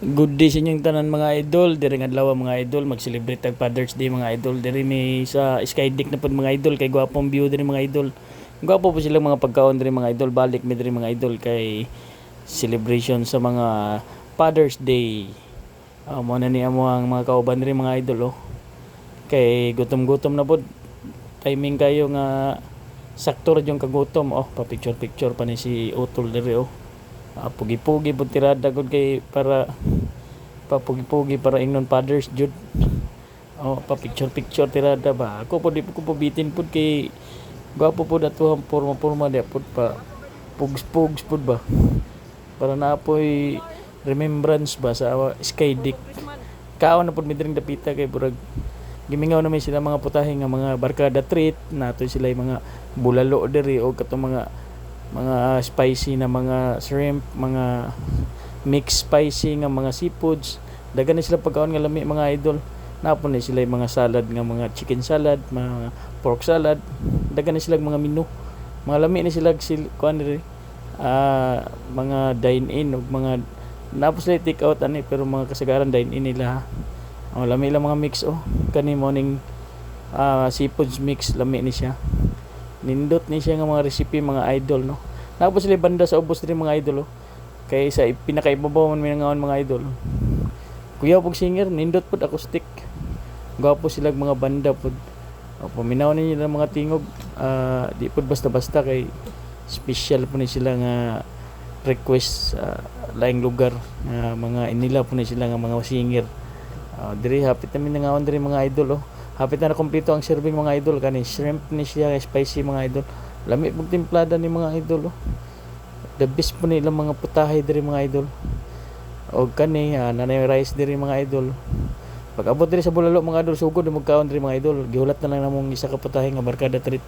Good day sa inyong tanan mga idol. Diri nga adlaw mga idol mag-celebrate tag Father's Day mga idol. Diri may sa Skydick na pud mga idol kay gwapong view diri mga idol. Gwapo po silang mga pagkaon diri mga idol. Balik mi diri mga idol kay celebration sa mga Father's Day. Uh, mo na ni amo ang mga kauban diri mga idol oh. Kay gutom-gutom na pud. Timing kayo nga sakto ra yung kagutom oh. Pa picture picture pa ni si Utol diri oh. Ah, pugi-pugi pud tirada kay para papugi-pugi para ingnon fathers jud. Oh pa picture picture tirada ba? Ako po di ko pabitin pud kay gwapo pud ato ang porma porma di pud pa pugs pugs pud ba? Para naapoy remembrance ba sa sky dick. Kaon na pud mi diring dapita kay burag. Gimingaw na may sila mga putahe nga mga barkada treat nato sila mga bulalo diri o katong mga mga spicy na mga shrimp, mga mixed spicy nga mga seafoods. Dagan na sila pagkaon nga lami mga idol. Napon na sila mga salad nga mga chicken salad, mga pork salad. Dagan na sila mga menu. Mga lami na sila sil kuan diri. Ah, mga dine in ug mga napos sila take out ani pero mga kasagaran dine in nila. Oh, lami lang mga mix oh. Kani morning ah seafoods mix lami ni siya nindot ni siya nga mga recipe mga idol no Napos sila banda sa ubos din mga idol oh. Kay sa pinakaibabaw man mga mga idol. Kuya pug singer nindot pud acoustic. Gwapo sila mga banda pud. O paminaw ninyo ng mga tingog ah, di pud basta-basta kay special po ni sila nga request sa laing lugar nga mga inila po ni sila nga mga singer. Uh, diri hapit namin nangawan diri mga idol oh. Hapit na na kompleto ang serving mga idol kani shrimp ni siya spicy mga idol. Lami pag timplada ni mga idol oh. The best po nila mga putahe diri mga idol. O kani uh, nanay rice diri mga idol. Pag abot diri sa bulalo mga idol sugod na magkaon diri mga idol. Gihulat na lang namong isa ka putahe nga barkada treat.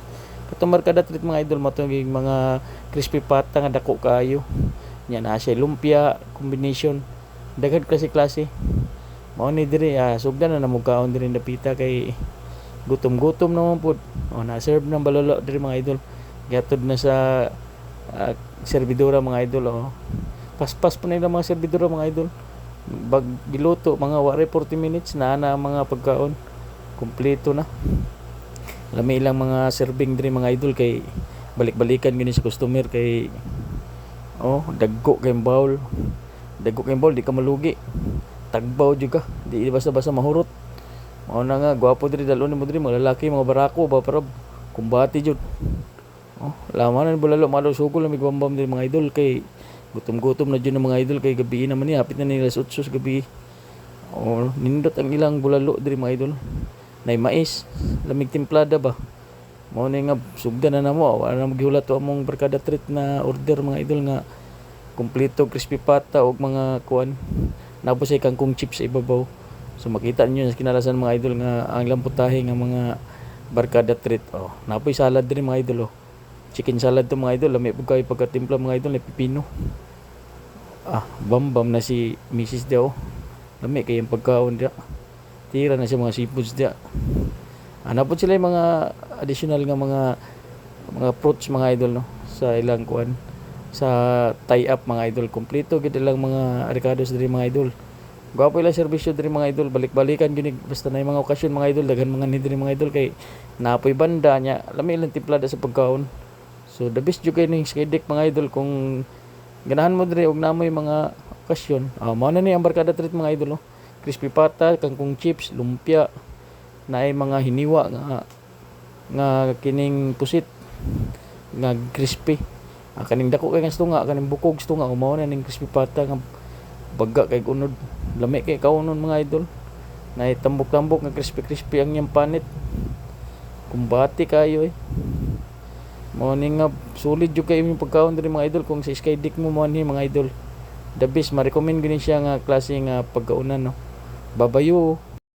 Katong barkada treat mga idol matungig mga crispy pata nga dako kaayo. Nya na siya lumpia combination. Daghan klase-klase. Mao ni diri ah, sugdan na namong kaon diri napita kay gutom-gutom naman pud. O na serve ng balalo diri mga idol. Gatod na sa ah, servidora mga idol oh. Paspas pa nila mga servidora mga idol. Bag giluto mga wari 40 minutes na na mga pagkaon. Kompleto na. Lami ilang mga serving diri mga idol kay balik-balikan gini sa customer kay oh dagko kay bowl. Dagko kay bowl di ka malugi. Tagbaw juga. Di basta-basta mahurot. Mao na nga gwapo diri dalon mo diri mga lalaki mga barako ba para kumbati jud. Oh, laman na bulalo mga sugol na migwambam din mga idol kay gutom-gutom na dyan ng mga idol kay gabi naman ni hapit na nila sa gabi. Oh, nindot ang ilang bulalo diri mga idol. Nay mais, lamig timplada ba. Mao ni nga sugdan na namo, wala na maghiulat to among barkada treat na order mga idol nga kompleto crispy pata og mga kuan. Napos ay kangkong chips sa ibabaw. So makita niyo sa kinalasan mga idol nga ang lamputahe nga mga barkada treat. Oh, napoy salad din mga idol oh. Chicken salad to mga idol. Lami po kayo pagkatimpla mga idol na pipino. Ah bambam na si Mrs. Dia oh. Lami kayong pagkaon dia. Tira na siya mga seafoods dia. Ah napot sila yung mga additional nga mga mga fruits mga idol no? Sa ilang kuan sa tie up mga idol. Kompleto gid lang mga ricados diri mga idol Gwapo ila serbisyo diri mga idol balik-balikan gini basta na mga okasyon mga idol daghan mga ni diri mga idol kay napoy banda nya lami ilang timplada sa pagkaon So the best jud kay ning skydeck mga idol kung ganahan mo diri og namoy mga okasyon. Ah mao na ni ang barkada treat mga idol. Oh. Crispy pata, kangkong chips, lumpia, naay mga hiniwa nga nga kining pusit nga crispy. Ah, kaning dako kay nga stunga, kaning bukog stunga mao na ning crispy pata nga baga kay unod. Lami kay kaunon mga idol. Naay tambok-tambok nga crispy-crispy ang iyang panit. Kumbati kayo eh. Morning nga sulit jud kay imong pagkaon diri mga idol kung sa Skydick mo mo ni mga idol. The best ma-recommend gani siya nga klase nga pagkaunan no. Babayo